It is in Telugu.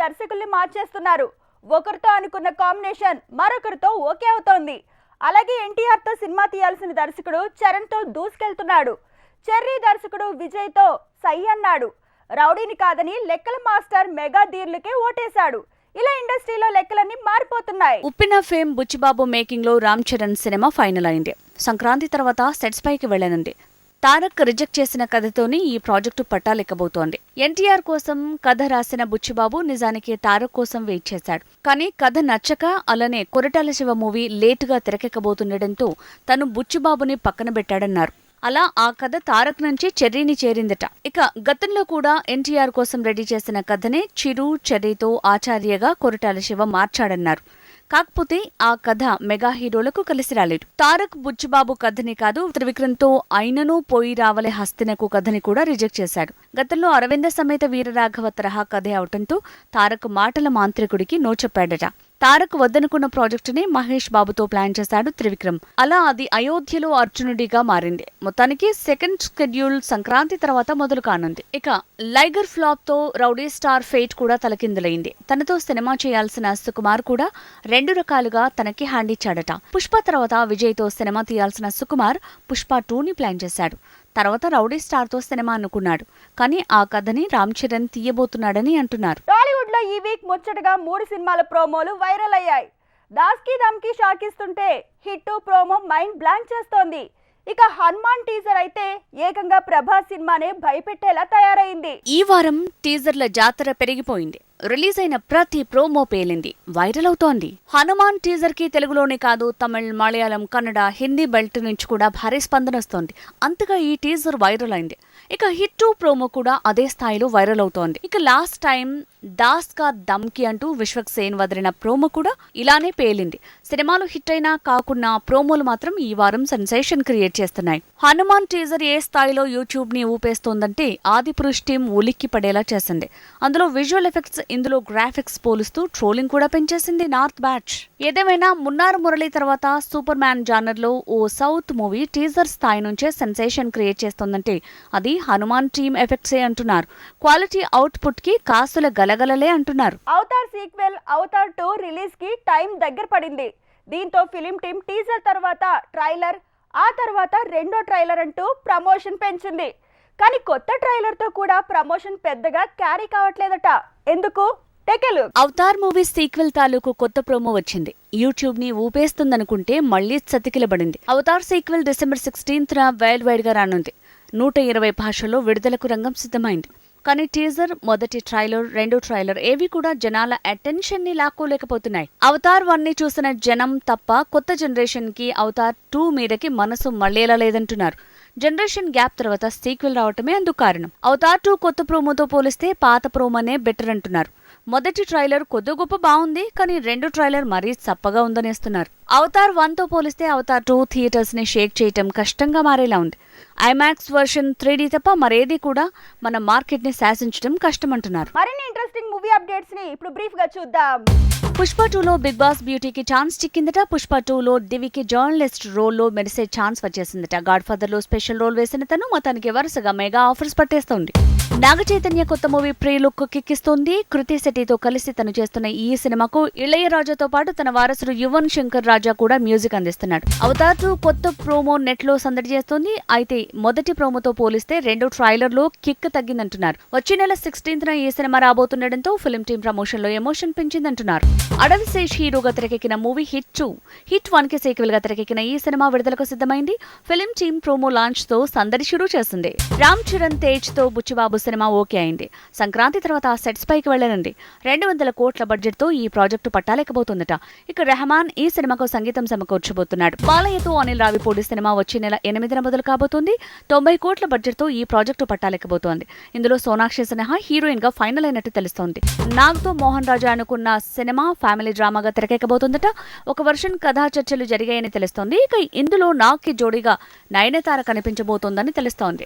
దర్శకుల్ని మార్చేస్తున్నారు. ఒకరితో అనుకున్న కాంబినేషన్ మరొకరితో ఓకే అవుతోంది. అలాగే ఎన్టీఆర్తో సినిమా తీయాల్సిన దర్శకుడు చరణ్తో దూసుకెళ్తున్నాడు. చెర్రీ దర్శకుడు విజయ్తో సై అన్నాడు. రౌడీని కాదని లెక్కల మాస్టర్ మెగా దీర్లకే ఓటేశాడు. ఇలా ఇండస్ట్రీలో లెక్కలన్నీ మారిపోతున్నాయి. ఉప్పిన ఫేమ్ బుచ్చిబాబు మేకింగ్లో రామ్ చరణ్ సినిమా ఫైనల్ అయింది. సంక్రాంతి తర్వాత సెట్స్ పైకి వెళ్ళనుంది. తారక్ రిజెక్ట్ చేసిన కథతోనే ఈ ప్రాజెక్టు పట్టాలెక్కబోతోంది ఎన్టీఆర్ కోసం కథ రాసిన బుచ్చిబాబు నిజానికి తారక్ కోసం వెయిట్ చేశాడు. కానీ కథ నచ్చక అలానే కొరటాల శివ మూవీ లేటుగా తెరకెక్కబోతుండటంతో తను బుచ్చిబాబుని పక్కన పెట్టాడన్నారు. అలా ఆ కథ తారక్ నుంచి చెర్రీని చేరిందట. ఇక గతంలో కూడా ఎన్టీఆర్ కోసం రెడీ చేసిన కథనే చిరు చెర్రీతో ఆచార్యగా కొరటాల శివ మార్చాడన్నారు. కాకపోతే ఆ కథ మెగా హీరోలకు కలిసి రాలేదు. తారక్ బుచ్చిబాబు కథని కాదు త్రివిక్రమ్తో అయినను పోయి రావలే హస్తినకు కథని కూడా రిజెక్ట్ చేశాడు. గతంలో అరవింద సమేత వీరరాఘవ తరహా కథే అవటంతో తారక్ మాటల మాంత్రికుడికి నో చెప్పాడట తారక్ వద్దనుకున్న ప్రాజెక్టుని మహేష్ బాబుతో ప్లాన్ చేశాడు త్రివిక్రమ్. అలా అది అయోధ్యలో అర్జునుడిగా మారింది. మొత్తానికి సెకండ్ షెడ్యూల్ సంక్రాంతి తర్వాత మొదలు కానుంది. ఇక లైగర్ ఫ్లాప్తో రౌడీ స్టార్ ఫేట్ కూడా తలకిందులైంది. తనతో సినిమా చేయాల్సిన సుకుమార్ కూడా రెండు రకాలుగా తనకి హ్యాండ్ ఇచ్చాడట. పుష్ప తర్వాత విజయ్తో సినిమా తీయాల్సిన సుకుమార్ పుష్ప టూని ప్లాన్ చేశాడు. తర్వాత రౌడీ స్టార్తో సినిమా అనుకున్నాడు. కానీ ఆ కథని రామ్ చరణ్ తీయబోతున్నాడని అంటున్నారు. టాలీవుడ్ ఈ వీక్ ముచ్చటగా మూడు సినిమాల ప్రోమోలు వైరల్ అయ్యాయి. దాస్కి దమ్కి షాక్ ఇస్తుంటే హిట్ ప్రోమో మైండ్ బ్లాంక్ చేస్తోంది. ఇక హనుమాన్ టీజర్ అయితే ఏకంగా ప్రభాస్ సినిమానే భయపెట్టేలా తయారైంది. ఈ వారం టీజర్ల జాతర పెరిగిపోయింది. రిలీజ్ అయిన ప్రతి ప్రోమో పేలింది వైరల్ అవుతోంది. హనుమాన్ టీజర్కి తెలుగులోనే కాదు తమిళ్ మలయాళం కన్నడ హిందీ బెల్ట్ నుంచి కూడా భారీ స్పందన వస్తోంది. అంతగా ఈ టీజర్ వైరల్ అయింది. ఇక హిట్ టూ ప్రోమో కూడా అదే స్థాయిలో వైరల్ అవుతోంది. ఇక లాస్ట్ టైం దాస్ కా దమ్కి అంటూ విశ్వక్ సేన్ వదిలిన ప్రోమో కూడా ఇలానే పేలింది. సినిమాలు హిట్ అయినా కాకున్నా ప్రోమోలు మాత్రం ఈ వారం సెన్సేషన్ క్రియేట్ చేస్తున్నాయి. హనుమాన్ టీజర్ ఏ స్థాయిలో యూట్యూబ్ని ఊపేస్తోందంటే ఆది పురుష్ టీం ఉలిక్కి పడేలా చేసింది. అందులో విజువల్ ఎఫెక్ట్స్ ఇందులో గ్రాఫిక్స్ పోలుస్తూ ట్రోలింగ్ కూడా పెంచేసింది నార్త్ బ్యాచ్ ఏదేమైనా మున్నారు మురళి తర్వాత సూపర్ మ్యాన్ జానర్లో ఓ సౌత్ మూవీ టీజర్ స్థాయి నుంచే సెన్సేషన్ క్రియేట్ చేస్తోందంటే అది హనుమాన్ టీమ్ ఎఫెక్ట్సే అంటున్నారు. క్వాలిటీ అవుట్పుట్కి కాసుల గలగలలే అంటున్నారు. అవతార్ సీక్వెల్ అవతార్ టూ రిలీజ్కి టైం దగ్గర పడింది. దీంతో ఫిలిం టీం టీజర్ తర్వాత ట్రైలర్ ఆ తర్వాత రెండో ట్రైలర్ అంటూ ప్రమోషన్ పెంచింది. కానీ కొత్త ట్రైలర్తో కూడా ప్రమోషన్ పెద్దగా క్యారీ కావట్లేదట. ఎందుకు? అవతార్ మూవీ సీక్వెల్ తాలూకు కొత్త ప్రోమో వచ్చింది. యూట్యూబ్ని ఊపేస్తుందనుకుంటే మళ్ళీ చతికిలబడింది. Avatar sequel December sixteenth world వైడ్గా రానుంది. నూట ఇరవై భాషల్లో విడుదలకు రంగం సిద్ధమైంది. కానీ టీజర్ మొదటి ట్రైలర్ రెండో ట్రైలర్ ఏవి కూడా జనాల అటెన్షన్ని లాక్కోలేకపోతున్నాయి. అవతార్ వన్ని చూసిన జనం తప్ప కొత్త జనరేషన్కి అవతార్ టూ మీదకి మనసు మళ్ళేలా లేదంటున్నారు. జనరేషన్ గ్యాప్ తర్వాత సీక్వెల్ రావటమే అందుకు కారణం. అవతార్ టూ కొత్త ప్రోమోతో పోలిస్తే పాత ప్రోమోనే బెటర్ అంటున్నారు. మొదటి ట్రైలర్ కొద్ది గొప్ప బాగుంది కానీ రెండు ట్రైలర్ మరీ చప్పగా ఉందనేస్తున్నారు. అవతార్ వన్తో పోలిస్తే అవతార్ టూ థియేటర్స్ని షేక్ చేయటం కష్టంగా మారేలా ఉంది. ఐమాక్స్ వర్షన్ త్రీ తప్ప మరేది కూడా మన మార్కెట్ని శాసించడం కష్టమంటున్నారు. మరిన్ని ఇంట్రెస్టింగ్ మూవీ అప్డేట్స్ని ఇప్పుడు బ్రీఫ్గా చూద్దాం. పుష్ప టూలో బిగ్ బాస్ బ్యూటీకి ఛాన్స్ చిక్కిందట. పుష్ప టూలో దివికి జర్నలిస్ట్ రోల్లో మెరిసే ఛాన్స్ వచ్చేసిందట. గాడ్ ఫాదర్లో స్పెషల్ రోల్ వేసిన తను మొత్తానికి వరుసగా మెగా ఆఫర్స్ పట్టేస్తోంది. నాగ చైతన్య కొత్త మూవీ ప్రీ లుక్ కిక్కిస్తోంది. కృతి శెట్టితో కలిసి తను చేస్తున్న ఈ సినిమాకు ఇళయరాజాతో పాటు తన వారసుడు యువన్ శంకర్ రాజా కూడా మ్యూజిక్ అందిస్తున్నాడు అవతార్ టూ కొత్త ప్రోమో నెట్లో సందడి చేస్తోంది. అయితే మొదటి ప్రోమోతో పోలిస్తే రెండో ట్రైలర్లో కిక్ తగ్గిందంటున్నారు. వచ్చే నెల సిక్స్టీన్త్ న ఈ సినిమా రాబోతుండటంతో ఫిల్మ్ టీం ప్రమోషన్లో ఎమోషన్ పెంచిందంటున్నారు. అడవి శేష్ హీరోగా తెరకెక్కిన మూవీ హిట్ టూ హిట్ వన్కి సీక్వెల్గా తెరకెక్కిన ఈ సినిమా విడుదలకు సిద్ధమైంది. ఫిల్మ్ టీం ప్రోమో లాంచ్తో సందడి షురూ చేసింది. రామ్ చరణ్ తేజ్తో బుచ్చిబాబు సినిమా ఓకే అయింది. సంక్రాంతి తర్వాత ఆ సెట్స్ పైకి వెళ్ళనండి రెండు వందల కోట్ల బడ్జెట్తో ఈ ప్రాజెక్టు పట్టాలేకపోతుందట. ఇక రెహమాన్ ఈ సినిమాకు సంగీతం సమకూర్చబోతున్నాడు. బాలయ్యతో అనిల్ రావిపూడి సినిమా వచ్చే నెల ఎనిమిదిన మొదలు కాబోతుంది. తొంభై కోట్ల బడ్జెట్తో ఈ ప్రాజెక్టు పట్టాలేకపోతోంది. ఇందులో సోనాక్షి సిన్హా హీరోయిన్గా ఫైనల్ అయినట్టు తెలుస్తోంది. నాగ్తో మోహన్ రాజా అనుకున్న సినిమా ఫ్యామిలీ డ్రామాగా తెరకెక్కబోతుందట. ఒక వర్షన్ కథా చర్చలు జరిగాయని తెలుస్తోంది. ఇక ఇందులో నాగ్కి జోడీగా నయనతార కనిపించబోతోందని తెలుస్తోంది.